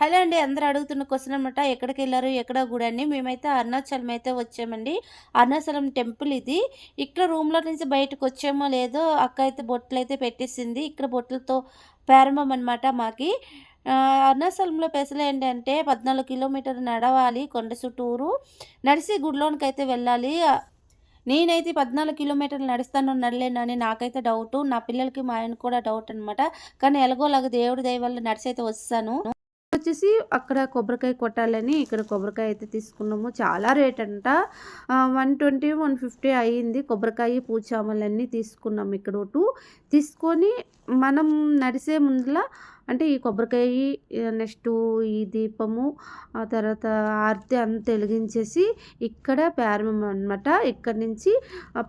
Hello అండి అందరూ అడుగుతున్న క్వశ్చన్ అనమాట ఎక్కడికి వెళ్ళారు ఎక్కడ గుడి అని. మేమైతే అరుణాచలం అయితే వచ్చామండి. అరుణాచలం టెంపుల్ ఇది. ఇక్కడ రూమ్లో నుంచి బయటకు వచ్చామో లేదో అక్క అయితే బొట్లు అయితే పెట్టేసింది. ఇక్కడ బొట్లతో ప్రారంభం అనమాట మాకి. అరుణాచలంలో స్పెషల్ ఏంటంటే పద్నాలుగు కిలోమీటర్లు నడవాలి కొండ చుట్టూరు. నడిచి గుడిలోనికి అయితే వెళ్ళాలి. నేనైతే పద్నాలుగు కిలోమీటర్లు నడుస్తాను నడలేనని నాకైతే డౌట్ నా పిల్లలకి మా ఆయన కూడా డౌట్ అనమాట కానీ ఎలాగోలాగా దేవుడి దయ వల్ల నడిచి అయితే వస్తాను వచ్చేసి అక్కడ కొబ్బరికాయ కొట్టాలని ఇక్కడ కొబ్బరికాయ అయితే తీసుకున్నాము. చాలా రేట్ అంట. వన్ ట్వంటీ వన్ ఫిఫ్టీ అయ్యింది. కొబ్బరికాయ పూచామలన్నీ తీసుకున్నాం ఇక్కడ ఒకటి తీసుకొని మనం నడిసే ముందులా అంటే ఈ కొబ్బరికాయ నెక్స్ట్ ఈ దీపము ఆ తర్వాత ఆర్తి అంతా వెలిగించేసి ఇక్కడ ప్రారంభం అనమాట ఇక్కడ నుంచి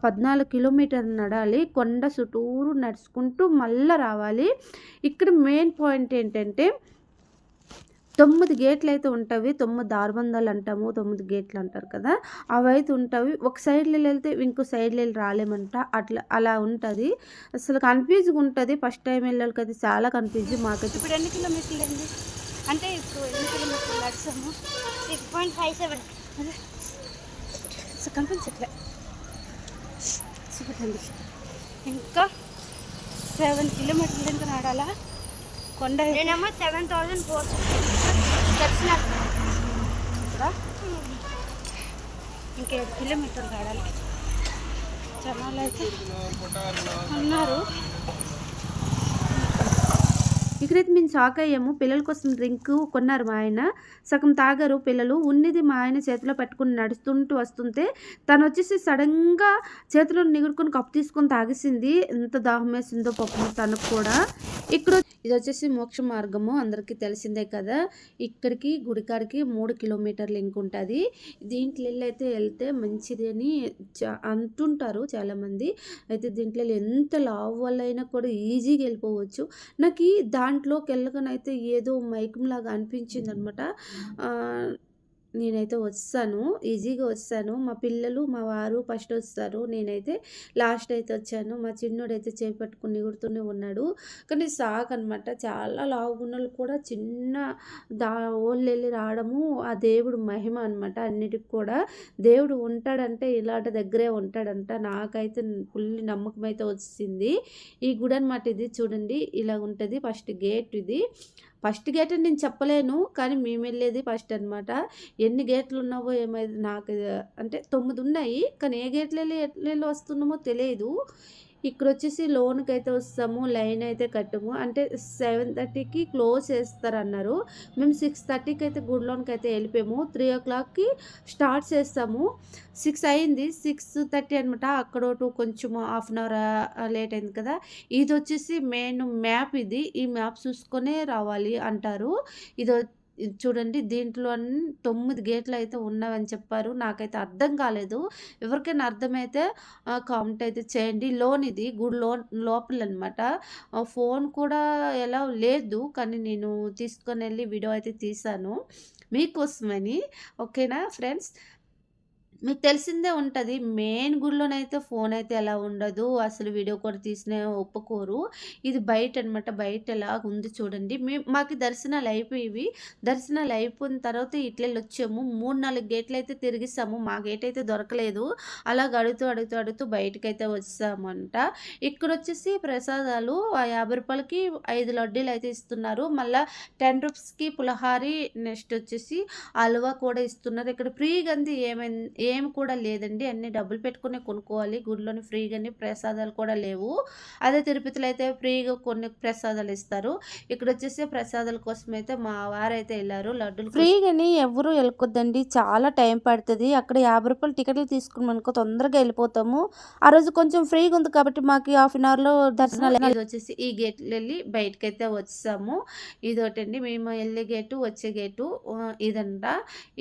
పద్నాలుగు కిలోమీటర్ నడాలి. కొండ చుట్టూరు నడుచుకుంటూ మళ్ళీ రావాలి. ఇక్కడ మెయిన్ పాయింట్ ఏంటంటే తొమ్మిది గేట్లు అయితే ఉంటాయి తొమ్మిది దారబంధాలు అంటాము తొమ్మిది గేట్లు అంటారు కదా. అవి అయితే ఉంటాయి ఒక సైడ్లో వెళ్తే ఇంకో సైడ్లో వెళ్ళి రాలేమంట. అట్లా అలా ఉంటుంది. అసలు కన్ఫ్యూజ్గా ఉంటుంది ఫస్ట్ టైం వెళ్ళాలి అది చాలా కన్ఫ్యూజ్ మాకైతే. ఇప్పుడు ఎన్ని కిలోమీటర్లు అండి? అంటే ఇప్పుడు ఎన్ని కిలోమీటర్లు నడిచాము సిక్స్ పాయింట్ ఫైవ్ సెవెన్. కనిపించట్లే. ఇంకా సెవెన్ కిలోమీటర్లు ఇంకా నడాలా కొండ నేనేమో సెవెన్ థౌసండ్ ఫోర్ దర్శన. ఇంకా ఏడు కిలోమీటర్లు జనాలు అయితే ఉన్నారు. ఇక్కడైతే మేము షాక్ అయ్యాము. పిల్లల కోసం డ్రింక్ కొన్నారు మా ఆయన. సగం తాగారు పిల్లలు. ఉన్నది మా ఆయన చేతిలో పెట్టుకుని నడుస్తుంటూ వస్తుంటే తను వచ్చేసి సడన్గా చేతిలో నిగురుకొని కప్పు తీసుకొని తాగేసింది. ఎంత దాహం వేసిందో పాపం తనకు కూడా. ఇక్కడ ఇది వచ్చేసి మోక్ష మార్గము అందరికీ తెలిసిందే కదా. ఇక్కడికి గుడికాడికి మూడు కిలోమీటర్లు ఇంక ఉంటుంది. దీంట్లో వెళ్ళి అయితే వెళ్తే మంచిది అని అంటుంటారు చాలామంది. అయితే దీంట్లో ఎంత లావు అయినా కూడా ఈజీగా వెళ్ళిపోవచ్చు. నాకు దాంట్లోకి వెళ్ళగానైతే ఏదో మైకంలాగా అనిపించింది అనమాట నేనైతే వస్తాను. ఈజీగా వస్తాను. మా పిల్లలు మా వారు ఫస్ట్ వస్తారు. నేనైతే లాస్ట్ అయితే వచ్చాను. మా చిన్నోడైతే చేపట్టుకుని ఎగురుతూనే ఉన్నాడు. కానీ సాక్ అనమాట చాలా లావుగున్నలు కూడా చిన్న దా ఓళ్ళు వెళ్ళి రావడము ఆ దేవుడు మహిమ అనమాట అన్నిటికి కూడా. దేవుడు ఉంటాడంటే ఇలాంటి దగ్గరే ఉంటాడంట. నాకైతే ఫుల్ నమ్మకం అయితే వచ్చింది ఈ గుడి అనమాట ఇది చూడండి. ఇలా ఉంటుంది ఫస్ట్ గేట్ ఇది. ఫస్ట్ గేట్ అని నేను చెప్పలేను కానీ మేము వెళ్ళేది ఫస్ట్ అనమాట ఎన్ని గేట్లు ఉన్నావో ఏమైంది నాకు అంటే తొమ్మిది ఉన్నాయి కానీ ఏ గేట్లు వెళ్ళి ఎట్లా వెళ్ళి వస్తున్నామో తెలియదు. ఇక్కడ వచ్చేసి లోన్కి అయితే వస్తాము లైన్ అయితే కట్టము. అంటే సెవెన్ థర్టీకి క్లోజ్ చేస్తారన్నారు. మేము సిక్స్ థర్టీకి అయితే గుడ్ లోన్కి అయితే వెళ్ళిపోయాము. త్రీ ఓ క్లాక్కి స్టార్ట్ చేస్తాము. సిక్స్ అయింది. సిక్స్ థర్టీ అనమాట అక్కడ ఒకటి కొంచెం హాఫ్ అన్ అవర్ లేట్ అయింది కదా. ఇది వచ్చేసి మెయిన్ మ్యాప్ ఇది. ఈ మ్యాప్ చూసుకొనే రావాలి అంటారు. ఇది చూడండి దీంట్లో తొమ్మిది గేట్లు అయితే ఉన్నావని చెప్పారు. నాకైతే అర్థం కాలేదు. ఎవరికైనా అర్థమైతే కామెంట్ అయితే చేయండి. లోన్ ఇది గుడి లోన్ లోపల అనమాట ఫోన్ కూడా ఎలా లేదు కానీ నేను తీసుకొని వెళ్ళి వీడియో అయితే తీసాను మీకోసమని ఓకేనా ఫ్రెండ్స్? మీకు తెలిసిందే ఉంటుంది. మెయిన్ గుడిలోనైతే ఫోన్ అయితే ఎలా ఉండదు. అసలు వీడియో కూడా తీసిన ఒప్పుకోరు. ఇది బయట అనమాట బయట ఎలా ఉంది చూడండి. మే మాకు దర్శనాలు అయిపోయి దర్శనాలు అయిపోయిన తర్వాత ఇట్లా వచ్చాము మూడు నాలుగు గేట్లు అయితే తిరిగిస్తాము మా గేట్ అయితే దొరకలేదు. అలా అడుగుతూ అడుగుతూ అడుగుతూ బయటకైతే అయితే వచ్చామంట ఇక్కడ వచ్చేసి ప్రసాదాలు ఆ యాభై రూపాయలకి ఐదు లడ్డీలు అయితే ఇస్తున్నారు. మళ్ళీ టెన్ రూపీస్కి పులహారి నెక్స్ట్ వచ్చేసి హల్వా కూడా ఇస్తున్నారు. ఇక్కడ ఫ్రీగా అంది ఏమైంది ఏమి కూడా లేదండి. అన్ని డబ్బులు పెట్టుకునే కొనుక్కోవాలి. గుడిలోని ఫ్రీగానే ప్రసాదాలు కూడా లేవు. అదే తిరుపతిలో అయితే ఫ్రీగా కొన్ని ప్రసాదాలు ఇస్తారు. ఇక్కడ వచ్చేసి ప్రసాదాల కోసం అయితే మా వారైతే వెళ్ళారు. లడ్డూలు ఫ్రీగాని ఎవరు వెళ్ళకొద్దండి చాలా టైం పడుతుంది. అక్కడ యాభై రూపాయలు టికెట్లు తీసుకుని అనుకో తొందరగా వెళ్ళిపోతాము. ఆ రోజు కొంచెం ఫ్రీగా ఉంది కాబట్టి మాకు హాఫ్ అన్ అవర్లో దర్శనాలు ఇది వచ్చేసి ఈ గేట్ వెళ్ళి బయటకి అయితే వచ్చాము. ఇది ఒకటండి మేము వెళ్ళే గేటు వచ్చే గేటు ఇదంట.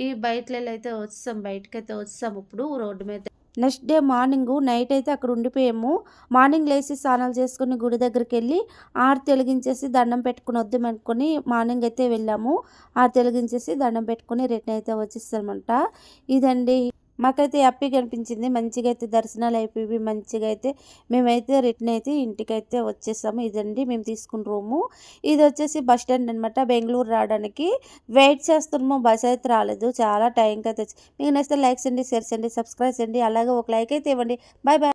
ఈ బయట అయితే వచ్చాం. బయటకి అయితే వచ్చాము ఇప్పుడు రోడ్డు మీద. నెక్స్ట్ డే మార్నింగ్ నైట్ అయితే అక్కడ ఉండిపోయాము. మార్నింగ్ లేచి స్నానాలు చేసుకుని గుడి దగ్గరికి వెళ్ళి ఆరు తెలిగించేసి దండం పెట్టుకుని వద్దాం అనుకుని మార్నింగ్ అయితే వెళ్ళాము. ఆరు తెలిగించేసి దండం పెట్టుకుని రిటర్న్ అయితే వచ్చేసామంట ఇదండి. మాకైతే హ్యాపీగా అనిపించింది మంచిగా అయితే దర్శనాలు అయిపోయి మంచిగా అయితే మేమైతే రిటర్న్ అయితే ఇంటికైతే వచ్చేసాము. ఇదండి మేము తీసుకున్న రూము. ఇది వచ్చేసి బస్ స్టాండ్ అనమాట బెంగళూరు రావడానికి వెయిట్ చేస్తున్నాము. బస్ అయితే రాలేదు. చాలా టైంకి అయితే మీకు నచ్చితే లైక్ చేయండి షేర్ చేయండి సబ్స్క్రైబ్ చేయండి అలాగే ఒక లైక్ అయితే ఇవ్వండి. Bye bye